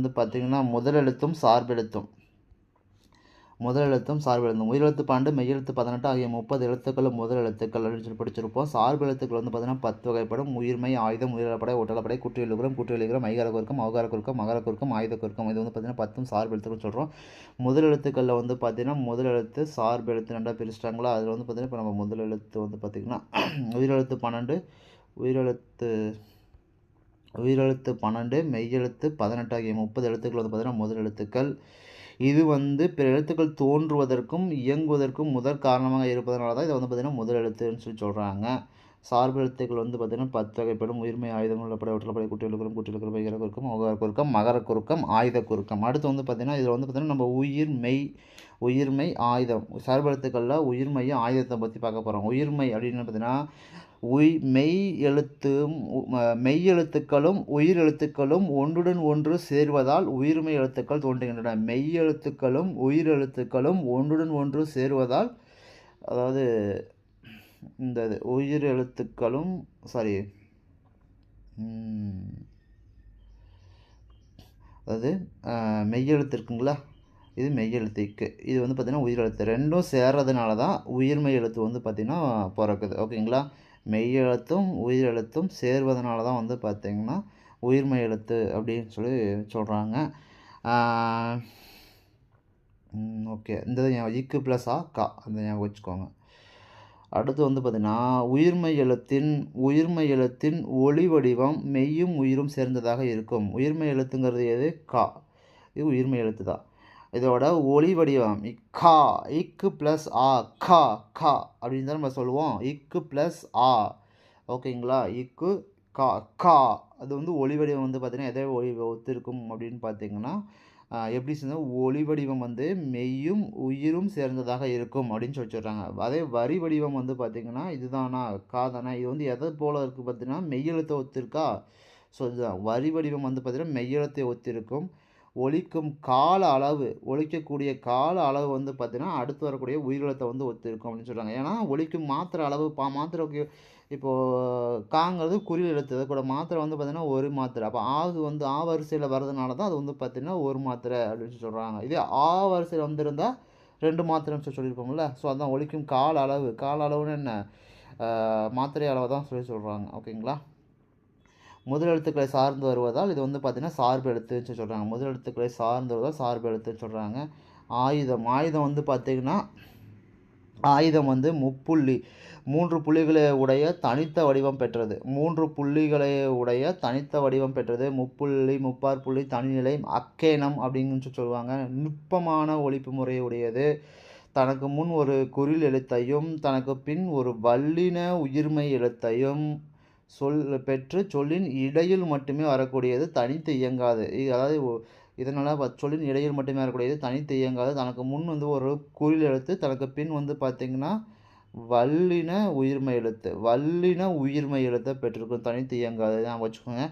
வந்து பார்த்திங்கன்னா முதலெழுத்தும் சார்பெழுத்தும். முதலெழுத்தும் சார்பெழுத்தும். உயிரெழுத்து பன்னெண்டு மெய்யெழுத்து பதினெட்டு ஆகிய முப்பது எழுத்துக்கள் முதல் எழுத்துக்கள் அப்படின்னு சொல்லி படிச்சிருப்போம். சார்பு எழுத்துக்கள் வந்து பார்த்தீங்கன்னா பத்து வகைப்படும். உயிர்மை ஆயுதம் உயிரிழப்படை ஒட்டலப்படை குற்றியலுக்குறம் குற்றியலுக்குறம் மைகார குறுக்கம் அவகார குறுக்கம் மகர குறுக்கம் ஆயுத குறுக்கம். இது வந்து பார்த்தீங்கன்னா பத்தும் சார்பு சொல்கிறோம் முதல் எழுத்துக்களில் வந்து பார்த்தீங்கன்னா முதல் எழுத்து சார்பு எழுத்து ரெண்டாக பிரிச்சிட்டாங்களா? அதில் வந்து பார்த்திங்கன்னா இப்போ நம்ம முதல் எழுத்து வந்து பார்த்திங்கன்னா உயிரெழுத்து பன்னெண்டு உயிரெழுத்து உயிரெழுத்து பன்னெண்டு மெய்யெழுத்து பதினெட்டு ஆகிய முப்பது எழுத்துக்கள் வந்து பார்த்தீங்கன்னா முதல் எழுத்துக்கள். இது வந்து பிற எழுத்துக்கள் தோன்றுவதற்கும் இயங்குவதற்கும் முதற் காரணமாக இருப்பதனால தான் இதை வந்து பார்த்திங்கன்னா முதல் எழுத்துன்னு சொல்லி சொல்கிறாங்க சார்பு எழுத்துக்கள் வந்து பார்த்திங்கன்னா பத்து வகைப்படும். உயிர்மை ஆயுதங்கள் உள்ளப்படை ஒற்றலப்படை குட்டியலுக்குறம் குட்டியலுக்குறம் வைகர குறுக்கம் ஒகார குறுக்கம் மகர குறுக்கம் ஆயுத குறுக்கம் அடுத்து வந்து பார்த்திங்கன்னா இதில் வந்து பார்த்திங்கன்னா நம்ம உயிர் மெய் உயிர்மை ஆயுதம். சார்பு எழுத்துக்களில் உயிர்மையும் ஆயுதத்தை பற்றி பார்க்க போகிறோம் உயிர்மை அப்படின்னு பார்த்தீங்கன்னா உய் மெய் எழுத்தும் மெய் எழுத்துக்களும் உயிர் எழுத்துக்களும் ஒன்றுடன் ஒன்று சேர்வதால் உயிர்மை எழுத்துக்கள் தோன்றுகின்றன. மெய் எழுத்துக்களும் உயிர் எழுத்துக்களும் ஒன்றுடன் ஒன்று சேருவதால் அதாவது இந்த இது உயிர் எழுத்துக்களும் சாரி அதாவது மெய்யெழுத்து இருக்குங்களா? இது மெய்யெழுத்துக்கு இது வந்து பார்த்திங்கன்னா உயிரெழுத்து ரெண்டும் சேர்றதுனால தான் உயிர்மெய் எழுத்து வந்து பார்த்திங்கன்னா பிறக்குது. ஓகேங்களா? மெய்யெழுத்தும் உயிரெழுத்தும் சேர்வதனால தான் வந்து பார்த்திங்கன்னா உயிர்மெய் எழுத்து அப்படின்னு சொல்லி சொல்கிறாங்க ஓகே. இந்த இக்கு ப்ளஸ் ஆ கா அந்த ஞாபகம் வச்சுக்கோங்க. அடுத்து வந்து பார்த்திங்கன்னா உயிர்மை எழுத்தின் உயிர்மை எழுத்தின் ஒளி வடிவம் மெய்யும் உயிரும் சேர்ந்ததாக இருக்கும். உயிர்மை எழுத்துங்கிறது எது? கா. இது உயிர்மை எழுத்து தான் இதோட ஒளி வடிவம். இக்கா இக்கு ப்ளஸ் ஆ கா கா அப்படின்னு தான் நம்ம சொல்லுவோம். இக்கு ப்ளஸ் ஆ. ஓகேங்களா? இக்கு கா கா. அது வந்து ஒளி வடிவம் வந்து பார்த்திங்கன்னா எதை ஒளி ஒத்திருக்கும் அப்படின்னு பார்த்தீங்கன்னா எப்படி சொன்னால் ஒளி வடிவம் வந்து மெய்யும் உயிரும் சேர்ந்ததாக இருக்கும் அப்படின்னு சொல்லி சொல்கிறாங்க அதே வரி வடிவம் வந்து பார்த்திங்கன்னா இதுதானா? காதானா? இது வந்து எதை போல் இருக்குது பார்த்தீங்கன்னா மெய்யெழுத்தை ஒத்திருக்கா? ஸோ இதுதான். வரி வடிவம் வந்து பார்த்திங்கன்னா மெய்யெழுத்தை ஒத்திருக்கும். ஒழிக்கும் கால அளவு ஒழிக்கக்கூடிய கால அளவு வந்து பார்த்திங்கன்னா அடுத்து வரக்கூடிய உயிரிழத்தை வந்து ஒத்திருக்கும் அப்படின்னு சொல்கிறாங்க ஏன்னா ஒழிக்கும் மாத்திரை அளவு பா மாத்திரை இப்போது காங்கிறது குறில் எழுத்து அது கூட மாத்திரை வந்து பார்த்திங்கன்னா ஒரு மாத்திரை. அப்போ ஆகு வந்து ஆ வரிசையில் வர்றதுனால தான் அது வந்து பார்த்திங்கன்னா ஒரு மாத்திரை அப்படின்னு சொல்கிறாங்க இதே ஆ வரிசையில் வந்திருந்தால் ரெண்டு மாத்திரைன்னு சொல்லி சொல்லியிருப்போம்ல. ஸோ அதான் ஒழிக்கும் கால அளவு. கால அளவுன்னு என்ன? மாத்திரை அளவை தான் சொல்லி சொல்கிறாங்க ஓகேங்களா? முதல் எழுத்துக்களை சார்ந்து வருவதால் இது வந்து பார்த்திங்கன்னா சார்பு எழுத்துன்னு சொல்கிறாங்க முதல் எழுத்துக்களை சார்ந்து வருவதால் சார்பு எழுத்துன்னு சொல்கிறாங்க ஆயுதம். ஆயுதம் வந்து பார்த்திங்கன்னா ஆயுதம் வந்து முப்புள்ளி. மூன்று புள்ளிகளை உடைய தனித்த வடிவம் பெற்றது. மூன்று புள்ளிகளை உடைய தனித்த வடிவம் பெற்றது. முப்புள்ளி முப்பார் புள்ளி தனிநிலை அக்கேனம் அப்படின்னு சொல்லுவாங்க. நுட்பமான ஒழிப்பு முறையுடையது தனக்கு முன் ஒரு குறில் எழுத்தையும் தனக்கு பின் ஒரு வல்லின உயிர்மை எழுத்தையும் சொல் பெற்று சொல்லின் இடையில் மட்டுமே வரக்கூடியது தனித்து இயங்காது. அதாவது இதனால் சொல்லின் இடையில் மட்டுமே வரக்கூடியது தனித்து இயங்காது. தனக்கு முன் வந்து ஒரு குறில் எழுத்து தனக்கு பின் வந்து பார்த்திங்கன்னா வல்லின உயிர்மை எழுத்து வல்லின உயிர்மை எழுத்தை பெற்றிருக்கும். தனித்து இயங்காது. நான் வச்சுக்கோங்க.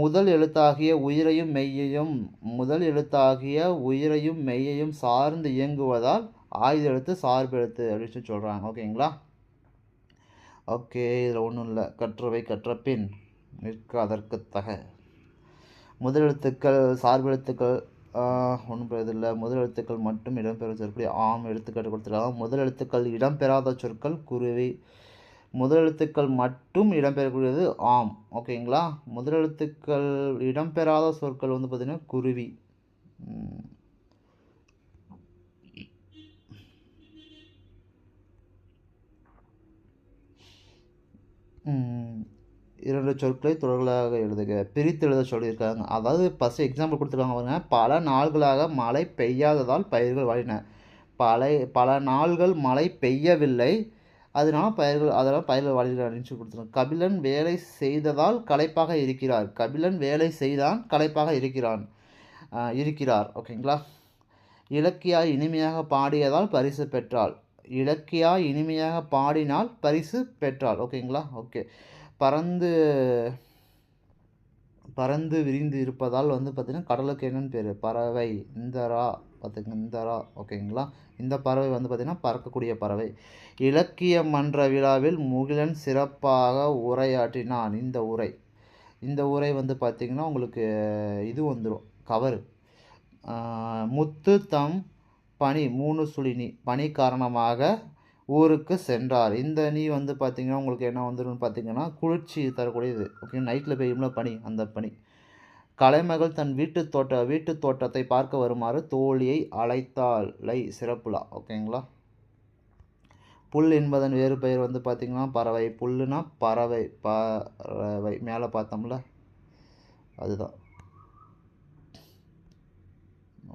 முதல் எழுத்தாகிய உயிரையும் மெய்யையும் முதல் எழுத்தாகிய உயிரையும் மெய்யையும் சார்ந்து இயங்குவதால் ஆயுத எழுத்து சார்பு எழுத்து அப்படின்னு சொல்லி சொல்கிறாங்க ஓகேங்களா? ஓகே இதில் ஒன்றும் இல்லை. கற்றவை கற்ற பின் நிற்க அதற்கு தக. முதல் எழுத்துக்கள் சார்பு எழுத்துக்கள் ஒன்றும் இதில் முதல் எழுத்துக்கள் மட்டும் இடம்பெற சொற்கள் ஆம் எடுத்துக்காட்டு கொடுத்துருக்காங்க முதல் எழுத்துக்கள் இடம்பெறாத சொற்கள் குருவி. முதல் எழுத்துக்கள் மட்டும் இடம்பெறக்கூடியது ஆம். ஓகேங்களா? முதல் எழுத்துக்கள் இடம்பெறாத சொற்கள் வந்து பார்த்திங்கன்னா குருவி. இரண்டு சொற்களை தொடர்களாக எழுதுக. பிரித்து எழுத சொல்லியிருக்காங்க. அதாவது ஃபஸ்ட்டு எக்ஸாம்பிள் கொடுத்துருக்காங்க பாருங்க. பல நாள்களாக மழை பெய்யாததால் பயிர்கள் வாழின பல பல நாள்கள் மழை பெய்யவில்லை. அதனால பயிர்கள் அதனால் பயிர்கள் வாழின அப்படின்னு சொல்லி கொடுத்துருக்காங்க. கபிலன் வேலை செய்ததால் களைப்பாக இருக்கிறார். கபிலன் வேலை செய்தான் களைப்பாக இருக்கிறான் இருக்கிறார். ஓகேங்களா? இலக்கியா இனிமையாக பாடியதால் பரிசு பெற்றாள். இலக்கியா இனிமையாக பாடினால் பரிசு பெற்றாள். ஓகேங்களா? ஓகே. பறந்து பறந்து விரிந்து இருப்பதால் வந்து பார்த்திங்கன்னா கடலுக்கு என்னென்னு பேர்? பறவை. இந்தரா. பார்த்துங்க இந்தரா. ஓகேங்களா? இந்த பறவை வந்து பார்த்திங்கன்னா பறக்கக்கூடிய பறவை. இலக்கிய மன்ற விழாவில் முகிலன் சிறப்பாக உரையாற்றினான். இந்த உரை. இந்த உரை வந்து பார்த்திங்கன்னா உங்களுக்கு இது வந்துடும் கவரு. முத்து தம் பனி மூணு சுழினி பனி காரணமாக ஊருக்கு சென்றார். இந்த நீ வந்து பார்த்திங்கன்னா உங்களுக்கு என்ன வந்துடும் பார்த்தீங்கன்னா குளிர்ச்சி தரக்கூடியது. ஓகே நைட்டில் பெய்யும்ல பனி அந்த பனி. கலைமகள் தன் வீட்டு தோட்ட வீட்டு தோட்டத்தை பார்க்க வருமாறு தோழியை அழைத்தாளை. சிறப்புலா ஓகேங்களா புல் என்பதன் வேறு பெயர் வந்து பார்த்திங்கன்னா பறவை. புல்லுனா பறவை பறவை. மேலே பார்த்தோம்ல அதுதான்.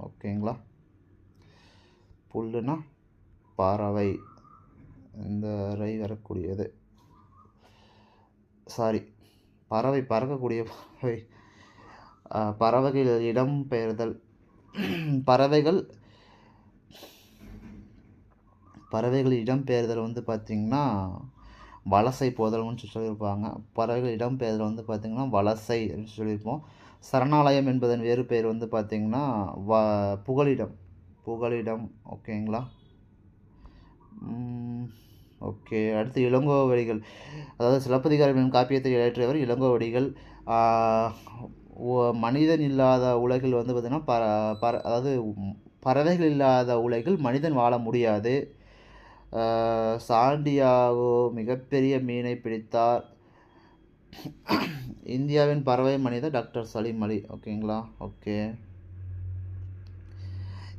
ஓகேங்களா புல்லுனா பறவை. இந்த ரை வரக்கூடியது. சாரி பறவை பறக்கக்கூடிய பறவை. பறவைகள் இடம் பெயர்தல். பறவைகள் பறவைகள் இடம்பெயர்தல் வந்து பார்த்திங்கன்னா வலசை போதல்னு சொல்லியிருப்பாங்க. பறவைகள் இடம்பெயர்தல் வந்து பார்த்திங்கன்னா வலசை அப்படின்னு சொல்லியிருப்போம். சரணாலயம் என்பதன் வேறு பெயர் வந்து பார்த்திங்கன்னா வ புகலிடம். புகலிடம் ஓகேங்களா? ஓகே. அடுத்து இளங்கோவடிகள் அதாவது சிலப்பதிகாரம் காப்பியத்தை இயற்றியவர் இளங்கோவடிகள் மனிதன் இல்லாத உலகில் வந்து பார்த்திங்கன்னா ப பற அதாவது பறவைகள் இல்லாத உலகில் மனிதன் வாழ முடியாது. சாண்டியாகோ மிகப்பெரிய மீனை பிடித்தார். இந்தியாவின் பறவை மனிதர் டாக்டர் சலீம் அலி. ஓகேங்களா? ஓகே.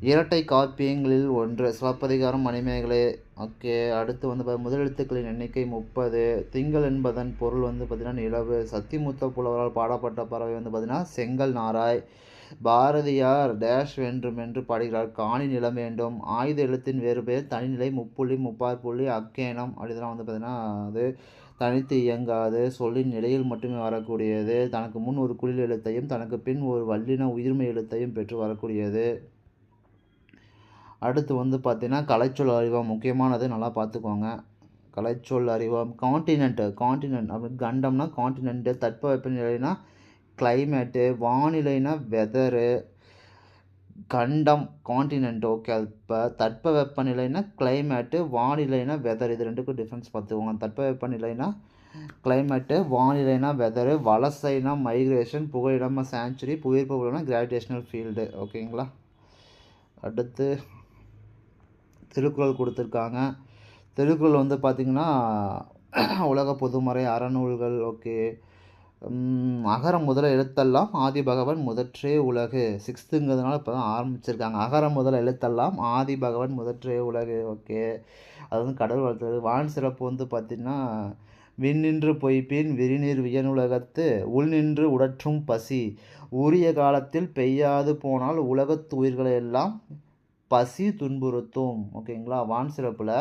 இரட்டை காப்பியங்களில் ஒன்று. சிலப்பதிகாரம் மணிமேகலை. ஓகே. அடுத்து வந்து முதலெழுத்துக்களின் எண்ணிக்கை முப்பது. திங்கள் என்பதன் பொருள் வந்து பார்த்திங்கன்னா நிலவு. சத்திமுத்த புலவரால் பாடப்பட்ட பறவை வந்து பார்த்திங்கன்னா செங்கல் நாராய். பாரதியார் டேஷ் வேண்டும் என்று பாடுகிறார். காணி நிலம் வேண்டும். ஆயுத எழுத்தின் வேறு பெயர் தனிநிலை முப்புள்ளி முப்பார் புள்ளி அக்கேனம் அப்படிலாம் வந்து பார்த்திங்கன்னா அது. தனித்து இயங்காது. சொல்லின் நிலையில் மட்டுமே வரக்கூடியது. தனக்கு முன் ஒரு குளிர் எழுத்தையும் தனக்கு பின் ஒரு வல்லின உயிர்மை எழுத்தையும் பெற்று வரக்கூடியது. அடுத்து வந்து பார்த்திங்கன்னா கலைச்சொல் அறிவம் முக்கியமானது நல்லா பார்த்துக்கோங்க. கலைச்சொல் அறிவம் காண்டினென்ட்டு காண்டினென்ட் அப்படி கண்டம்னா காண்டினென்ட்டு தட்பவெப்பநிலைனா கிளைமேட்டு வானிலைனா வெதரு கண்டம் காண்டினென்ட் ஓகே அது இப்போ தட்ப வெப்பநிலைனா கிளைமேட்டு வானிலைனா வெதர் இது ரெண்டுக்கும் டிஃப்ரென்ஸ் பார்த்துக்கோங்க. தட்ப வெப்பநிலைனா கிளைமேட்டு வானிலைனா வெதரு வலசைனா மைக்ரேஷன் புகையிடமா சேஞ்சுரி புவியீர்ப்பு கிராவிடேஷனல் ஃபீல்டு ஓகேங்களா அடுத்து திருக்குறள் கொடுத்துருக்காங்க. திருக்குறள் வந்து பார்த்திங்கன்னா உலக பொதுமறை அறநூல்கள் ஓகே. அகரம் முதல எழுத்தெல்லாம் ஆதி பகவன் முதற்றே உலகு. சிக்ஸ்த்துங்கிறதுனால இப்போ தான் ஆரம்பிச்சிருக்காங்க. அகரம் முதல எழுத்தெல்லாம் ஆதி பகவன் முதற்றே உலகு ஓகே. அது வந்து கடவுள் வளர்த்தது வான் சிறப்பு வந்து பார்த்திங்கன்னா விண்ணின்று பொய்ப்பின் விரிநீர் வியனுலகத்து உள்நின்று உடற்றும் பசி. உரிய காலத்தில் பெய்யாது போனால் உலகத்து உயிர்களை எல்லாம் பசி துன்புறுத்தும் ஓகேங்களா? வான் சிறப்பில்.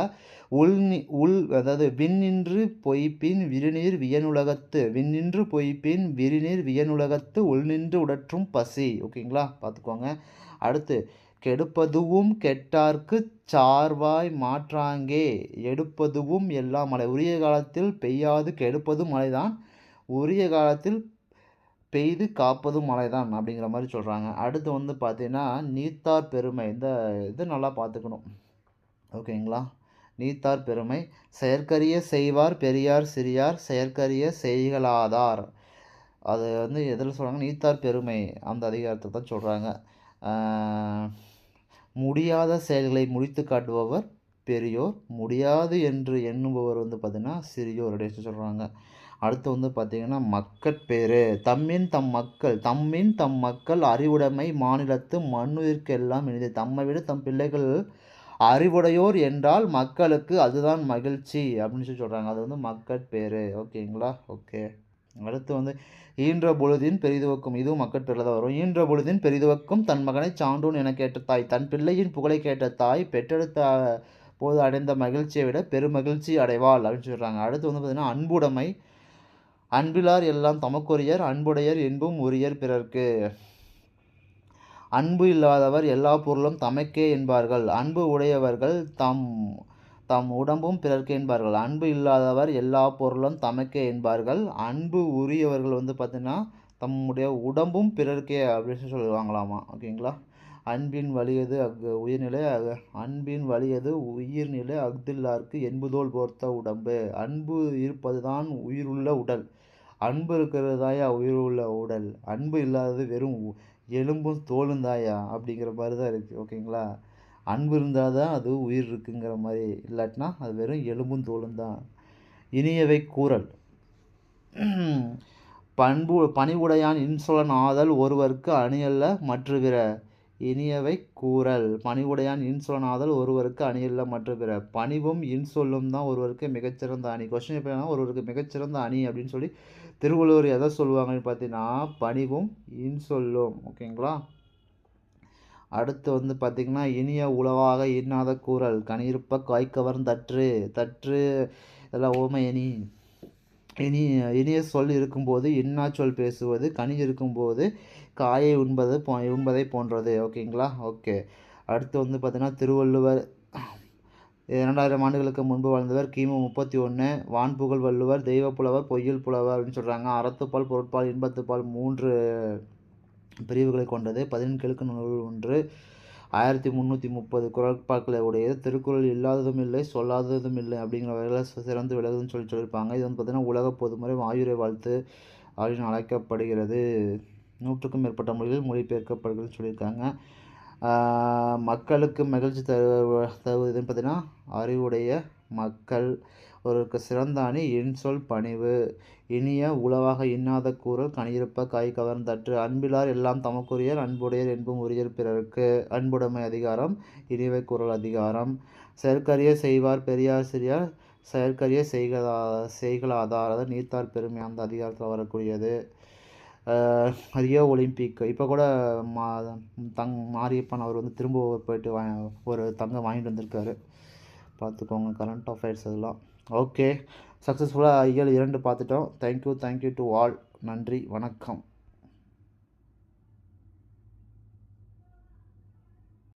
உள் உள் அதாவது விண்ணின்று பொய்ப்பின் விரிநீர் வியனுலகத்து. விண்ணின்று பொய்ப்பின் விரிநீர் வியனுலகத்து உள்நின்று உடற்றும் பசி ஓகேங்களா? பார்த்துக்கோங்க அடுத்து கெடுப்பதுவும் கெட்டார்க்கு சார்வாய் மாற்றாங்கே. எடுப்பதுவும் எல்லாம் மழை. உரிய காலத்தில் பெய்யாது கெடுப்பதும் மழைதான். உரிய காலத்தில் பெய்து காப்பதும் மழை தான் அப்படிங்கிற மாதிரி சொல்கிறாங்க அடுத்து வந்து பார்த்தீங்கன்னா நீத்தார் பெருமை. இந்த இது நல்லா பார்த்துக்கணும் ஓகேங்களா? நீத்தார் பெருமை. செயற்கரிய செய்வார் பெரியார் சிறியார் செயற்கரிய செய்களாதார். அது வந்து எதில் சொல்கிறாங்க நீத்தார் பெருமை. அந்த அதிகாரத்தை தான் சொல்கிறாங்க முடியாத செயல்களை முடித்து காட்டுபவர் பெரியோர். முடியாது என்று எண்ணுபவர் வந்து பார்த்திங்கன்னா சிறியோர் அப்படின்னு சொல்கிறாங்க அடுத்து வந்து பார்த்திங்கன்னா மக்கட்பேறு தம்மின் தம் மக்கள் தம்மின் தம் மக்கள் அறிவுடைமை மாநிலத்து மண்ணுயிர்க்கெல்லாம் இனிது. தம்மை விட தம் பிள்ளைகள் அறிவுடையோர் என்றால் மக்களுக்கு அதுதான் மகிழ்ச்சி அப்படின்னு சொல்லி சொல்கிறாங்க அது வந்து மக்கட்பேறு ஓகேங்களா? ஓகே. அடுத்து வந்து ஈன்ற பொழுதின் பெரிதுவக்கும் இதுவும் மக்கட்பேரில் தான் வரும். ஈன்ற பொழுதின் பெரிதுவக்கும் தன் மகனை சான்றோன் என கேட்ட தாய். தன் பிள்ளையின் புகழை கேட்ட தாய் பெற்றெடுத்த போது அடைந்த மகிழ்ச்சியை விட பெருமகிழ்ச்சி அடைவாள் அப்படின்னு சொல்கிறாங்க அடுத்து வந்து பார்த்திங்கன்னா அன்புடைமை அன்பிலார் எல்லாம் தமக்குரியர் அன்புடையர் என்பும் உரியர் பிறர்க்கு. அன்பு இல்லாதவர் எல்லா பொருளும் தமக்கே என்பார்கள். அன்பு உடையவர்கள் தம் தம் உடம்பும் பிறர்க்கு என்பார்கள். அன்பு இல்லாதவர் எல்லா பொருளும் தமக்கே என்பார்கள். அன்பு உரியவர்கள் வந்து பார்த்திங்கன்னா தம்முடைய உடம்பும் பிறர்க்கே அப்படின்னு சொல்லுவாங்களாமா? ஓகேங்களா? அன்பின் வலியது அக் உயிர்நிலை அன்பின் வலியது உயிர்நிலை அஃதில்லார்க்கு என்புதோல் போர்த்த உடம்பு. அன்பு இருப்பதுதான் உயிருள்ள உடல். அன்பு இருக்கிறது தாயா உயிர் உள்ள உடல். அன்பு இல்லாதது வெறும் எலும்பும் தோலும் தாயா அப்படிங்கிற மாதிரி தான் இருக்குது ஓகேங்களா? அன்பு இருந்தால் தான் அது உயிர் இருக்குங்கிற மாதிரி. இல்லாட்டினா அது வெறும் எலும்பும் தோலும் தான். இனியவை கூறல். பண்பு பணிவுடையான் இன்சொலன் ஆதல் ஒருவருக்கு அணியல்ல மற்ற பிற இனியவை கூறல். பணிவுடையான் இன்சொல்லாதல் ஒருவருக்கு அணியல்ல மற்ற பிற பணிவும் இன்சொல்லும் தான் ஒருவருக்கு மிகச்சிறந்த அணி. கொஸ்டின் எப்படின்னா ஒருவருக்கு மிகச்சிறந்த அணி அப்படின்னு சொல்லி திருவள்ளுவர் எதை சொல்லுவாங்கன்னு பார்த்தீங்கன்னா பணிவும் இன்சொல்லும். ஓகேங்களா? அடுத்து வந்து பார்த்திங்கன்னா இனிய உளவாக இன்னாத கூறல். கனியிருப்ப காய்க்கவர்ந்த தற்று. தற்று இதெல்லாம் ஓமை இனி இனி இனிய சொல் இருக்கும்போது இன்னா சொல் பேசுவது. கனி இருக்கும்போது காயை உண்பது போ உண்பதை போன்றது. ஓகேங்களா? ஓகே. அடுத்து வந்து பார்த்திங்கன்னா திருவள்ளுவர். இரண்டாயிரம் ஆண்டுகளுக்கு முன்பு வாழ்ந்தவர் கிமு முப்பத்தி ஒன்று வான்புகழ் வள்ளுவர் தெய்வப்புலவர் பொய்யில் புலவர் அப்படின்னு சொல்கிறாங்க அறத்துப்பால் பொருட்பால் இன்பத்துப்பால் மூன்று பிரிவுகளை கொண்டது. பதினெண்களுக்கு நூல் ஒன்று. ஆயிரத்தி முந்நூற்றி முப்பது குரட்பாக்களை உடையது. திருக்குறள் இல்லாததும் இல்லை சொல்லாததும் இல்லை அப்படிங்கிற வகையில் சிறந்து விலகுதுன்னு சொல்லி சொல்லியிருப்பாங்க. இது வந்து பார்த்திங்கன்னா உலக பொதுமுறை ஆயுரை வாழ்த்து அப்படின்னு அழைக்கப்படுகிறது. நூற்றுக்கும் மேற்பட்ட மொழிகளில் மொழிபெயர்க்கப்படுகிறதுன்னு சொல்லியிருக்காங்க. மக்களுக்கு மகிழ்ச்சி தரு தருவதுன்னு பார்த்தீங்கன்னா அறிவுடைய மக்கள் ஒருக்கு சிறந்த அணி இன்சொல் பணிவு. இனிய உளவாக இன்னாத கூறல் கனியிருப்ப காய் கவர்ந்தற்று அன்பிலார் எல்லாம் தமக்குரியர் அன்புடையர் என்பும் உரியர் பிறர்க்கு. அன்புடைமை அதிகாரம் இனிவை குரல் அதிகாரம். செயற்கரிய செய்வார் பெரியார் சிறியார் செயற்கரிய செய்கதா செய்களாதாரத நீத்தார் பெருமை அந்த அதிகாரத்தில் வரக்கூடியது. Rio Olympic. இப்போ கூட மா தங் மாரியப்பன் அவர் வந்து திரும்ப போயிட்டு வா ஒரு தங்கம் வாங்கிட்டு வந்திருக்காரு. பார்த்துக்கோங்க கரண்ட் அஃபேர்ஸ் அதெல்லாம். ஓகே சக்ஸஸ்ஃபுல்லாக ஐயல் இரண்டு பார்த்துட்டோம். தேங்க்யூ தேங்க்யூ டு ஆல் நன்றி வணக்கம்.